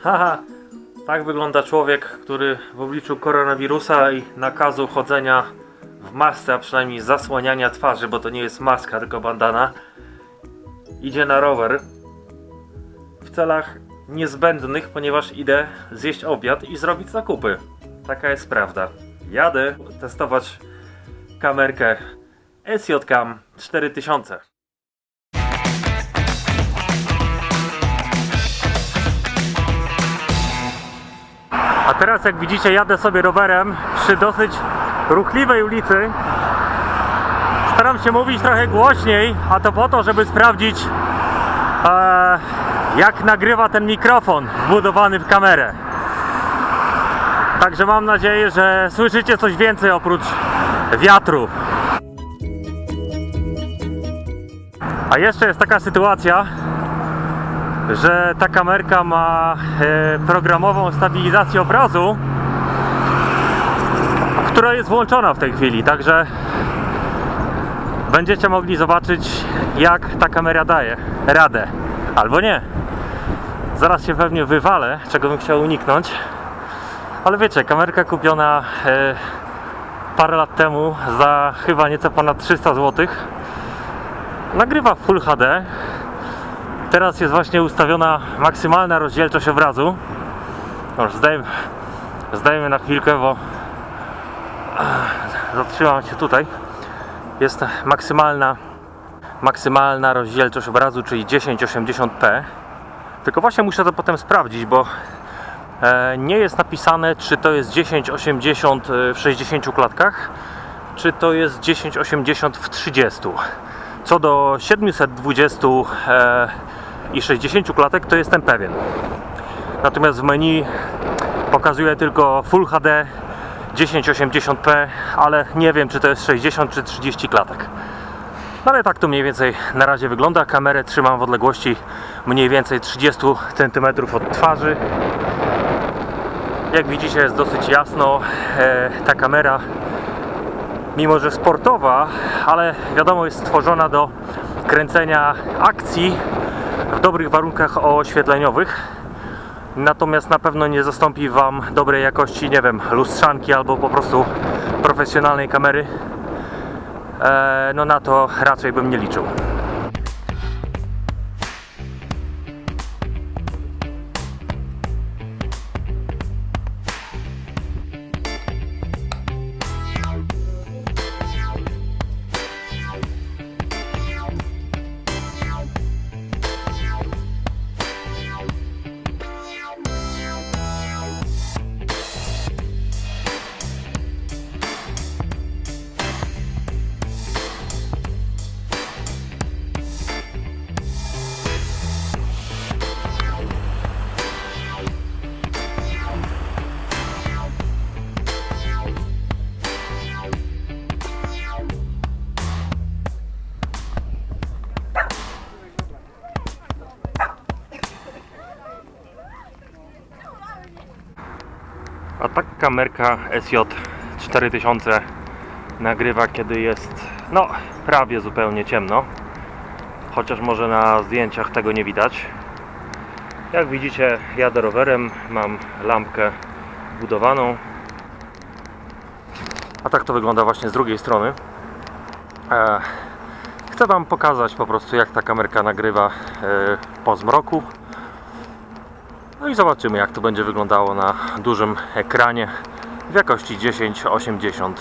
Haha, tak wygląda człowiek, który w obliczu koronawirusa i nakazu chodzenia w masce, a przynajmniej zasłaniania twarzy, bo to nie jest maska, tylko bandana, idzie na rower w celach niezbędnych, ponieważ idę zjeść obiad i zrobić zakupy. Taka jest prawda. Jadę testować kamerkę SJCam 4000. A teraz jak widzicie jadę sobie rowerem przy dosyć ruchliwej ulicy. Staram się mówić trochę głośniej, a to po to, żeby sprawdzić e, jak nagrywa ten mikrofon wbudowany w kamerę. Także mam nadzieję, że słyszycie coś więcej oprócz wiatru. A jeszcze jest taka sytuacja, że ta kamerka ma e, programową stabilizację obrazu, która jest włączona w tej chwili, także będziecie mogli zobaczyć jak ta kamera daje radę, albo nie. Zaraz się pewnie wywalę, czego bym chciał uniknąć, ale wiecie, kamerka kupiona e, parę lat temu za chyba nieco ponad 300 zł. Nagrywa w Full HD, Teraz jest właśnie ustawiona maksymalna rozdzielczość obrazu. Już zdajmy, zdajmy na chwilkę, bo zatrzymam się tutaj. Jest maksymalna maksymalna rozdzielczość obrazu, czyli 1080p. Tylko właśnie muszę to potem sprawdzić, bo e, nie jest napisane, czy to jest 1080 w 60 klatkach, czy to jest 1080 w 30. Co do 720 e, i 60 klatek, to jestem pewien. Natomiast w menu pokazuje tylko Full HD 1080p, ale nie wiem, czy to jest 60 czy 30 klatek. No ale tak to mniej więcej na razie wygląda. Kamerę trzymam w odległości mniej więcej 30 cm od twarzy. Jak widzicie, jest dosyć jasno. E, ta kamera mimo że sportowa, ale wiadomo jest stworzona do kręcenia akcji w dobrych warunkach oświetleniowych. Natomiast na pewno nie zastąpi Wam dobrej jakości, nie wiem, lustrzanki albo po prostu profesjonalnej kamery. Eee, no na to raczej bym nie liczył. Tak kamerka SJ 4000 nagrywa kiedy jest no prawie zupełnie ciemno. Chociaż może na zdjęciach tego nie widać. Jak widzicie jadę rowerem, mam lampkę budowaną. A tak to wygląda właśnie z drugiej strony. E, chcę Wam pokazać po prostu jak ta kamerka nagrywa e, po zmroku. No i zobaczymy jak to będzie wyglądało na dużym ekranie w jakości 1080p.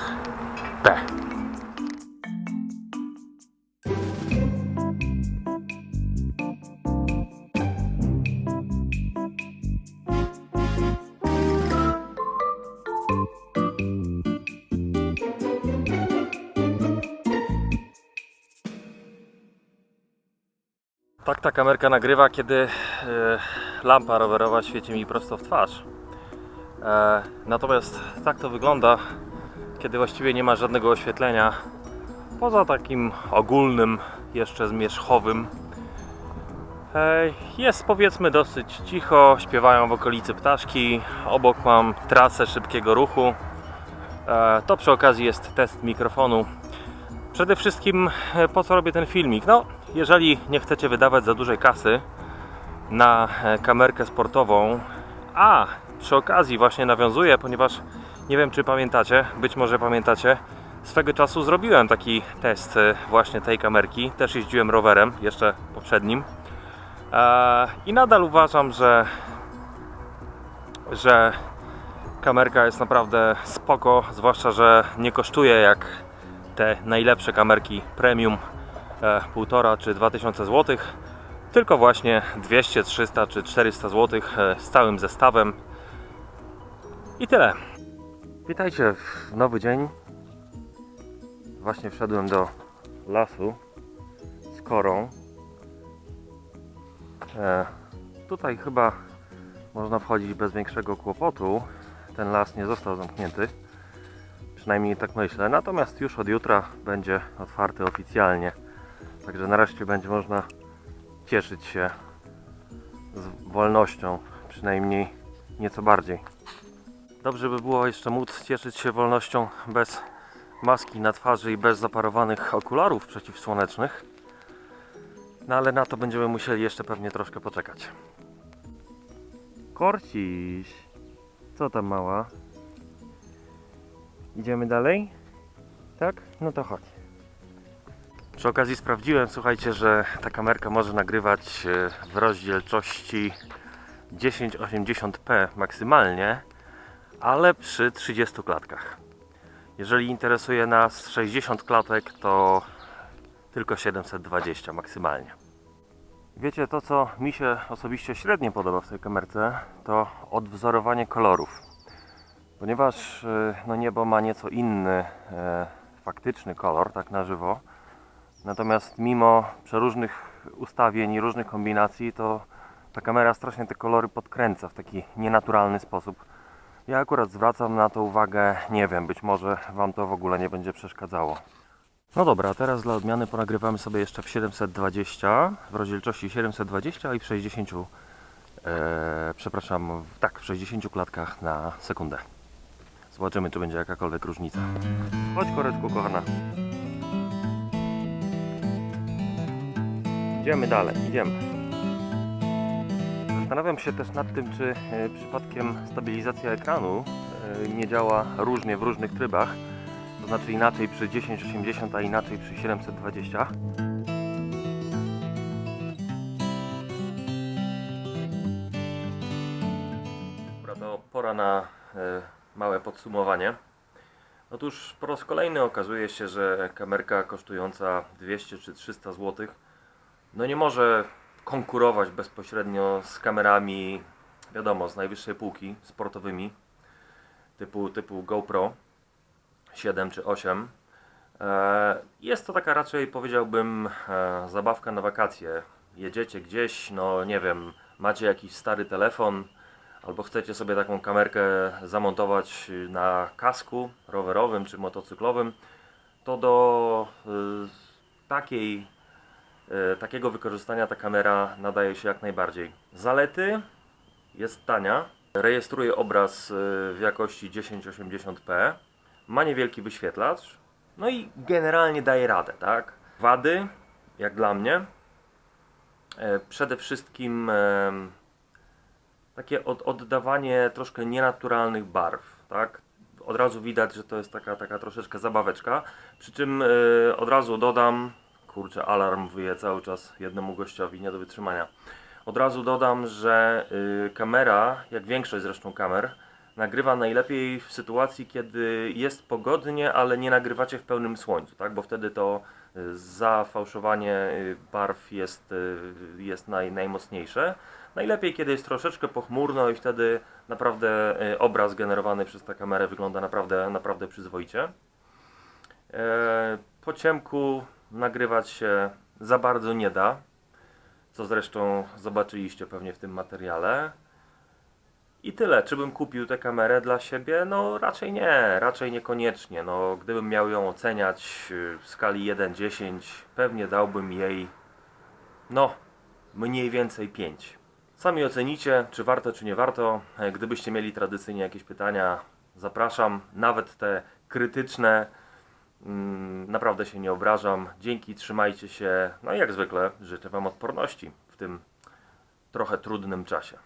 Tak ta kamerka nagrywa, kiedy e, lampa rowerowa świeci mi prosto w twarz. E, natomiast tak to wygląda, kiedy właściwie nie ma żadnego oświetlenia, poza takim ogólnym, jeszcze zmierzchowym. E, jest powiedzmy dosyć cicho, śpiewają w okolicy ptaszki, obok mam trasę szybkiego ruchu. E, to przy okazji jest test mikrofonu. Przede wszystkim e, po co robię ten filmik? No, jeżeli nie chcecie wydawać za dużej kasy, na e, kamerkę sportową. A przy okazji właśnie nawiązuję, ponieważ nie wiem czy pamiętacie, być może pamiętacie, swego czasu zrobiłem taki test e, właśnie tej kamerki. Też jeździłem rowerem, jeszcze poprzednim. E, I nadal uważam, że, że kamerka jest naprawdę spoko, zwłaszcza, że nie kosztuje jak te najlepsze kamerki premium e, 1,5 czy 2000 zł, tylko właśnie 200, 300 czy 400 zł e, z całym zestawem. I tyle. Witajcie w nowy dzień. Właśnie wszedłem do lasu z korą. E, tutaj chyba można wchodzić bez większego kłopotu. Ten las nie został zamknięty. Przynajmniej tak myślę. Natomiast już od jutra będzie otwarty oficjalnie. Także nareszcie będzie można cieszyć się z wolnością, przynajmniej nieco bardziej. Dobrze by było jeszcze móc cieszyć się wolnością bez maski na twarzy i bez zaparowanych okularów przeciwsłonecznych. No ale na to będziemy musieli jeszcze pewnie troszkę poczekać. Korciś, co tam mała? Idziemy dalej? Tak? No to chodź. Przy okazji sprawdziłem, słuchajcie, że ta kamerka może nagrywać e, w rozdzielczości 1080p maksymalnie, ale przy 30 klatkach. Jeżeli interesuje nas 60 klatek, to tylko 720 maksymalnie. Wiecie, to co mi się osobiście średnio podoba w tej kamerce, to odwzorowanie kolorów. Ponieważ e, no, niebo ma nieco inny e, faktyczny kolor, tak na żywo, natomiast mimo przeróżnych ustawień i różnych kombinacji, to ta kamera strasznie te kolory podkręca w taki nienaturalny sposób. Ja akurat zwracam na to uwagę, nie wiem, być może Wam to w ogóle nie będzie przeszkadzało. No dobra, teraz dla odmiany ponagrywamy sobie jeszcze w 720, w rozdzielczości 720 i w 60, e, przepraszam, tak, w 60 klatkach na sekundę. Zobaczymy, czy będzie jakakolwiek różnica. Chodź, koreczku, kochana. Idziemy dalej, idziemy. Zastanawiam się też nad tym, czy e, przypadkiem stabilizacja ekranu e, nie działa różnie w różnych trybach. To znaczy inaczej przy 1080, a inaczej przy 720. Dobra, to pora na e, małe podsumowanie. Otóż po raz kolejny okazuje się, że kamerka kosztująca 200 czy 300 zł no nie może konkurować bezpośrednio z kamerami, wiadomo, z najwyższej półki, sportowymi, typu, typu GoPro 7 czy 8. E, Jest to taka raczej, powiedziałbym, e, zabawka na wakacje. Jedziecie gdzieś, no nie wiem, macie jakiś stary telefon, albo chcecie sobie taką kamerkę zamontować na kasku rowerowym czy motocyklowym, to do y, takiej takiego wykorzystania ta kamera nadaje się jak najbardziej. Zalety jest tania, rejestruje obraz e, w jakości 1080p, ma niewielki wyświetlacz, no i generalnie daje radę, tak? Wady, jak dla mnie, e, przede wszystkim takie od, oddawanie troszkę nienaturalnych barw, tak? Od razu widać, że to jest taka, taka troszeczkę zabaweczka. Przy czym e, od razu dodam, kurczę, alarm wyje cały czas jednemu gościowi, nie do wytrzymania. Od razu dodam, że y, kamera, jak większość zresztą kamer, nagrywa najlepiej w sytuacji, kiedy jest pogodnie, ale nie nagrywacie w pełnym słońcu, tak? Bo wtedy to y, zafałszowanie y, barw jest, y, jest naj, najmocniejsze. Najlepiej, kiedy jest troszeczkę pochmurno i wtedy naprawdę obraz generowany przez tę kamerę wygląda naprawdę, naprawdę przyzwoicie. E, Po ciemku nagrywać się za bardzo nie da, co zresztą zobaczyliście pewnie w tym materiale. I tyle. Czy bym kupił tę kamerę dla siebie? No raczej nie, raczej niekoniecznie. No, gdybym miał ją oceniać y, w skali 1-10, pewnie dałbym jej no mniej więcej 5. Sami ocenicie, czy warto, czy nie warto. E, Gdybyście mieli tradycyjnie jakieś pytania, zapraszam. Nawet te krytyczne, Naprawdę się nie obrażam. Dzięki, trzymajcie się. No i jak zwykle życzę Wam odporności w tym trochę trudnym czasie.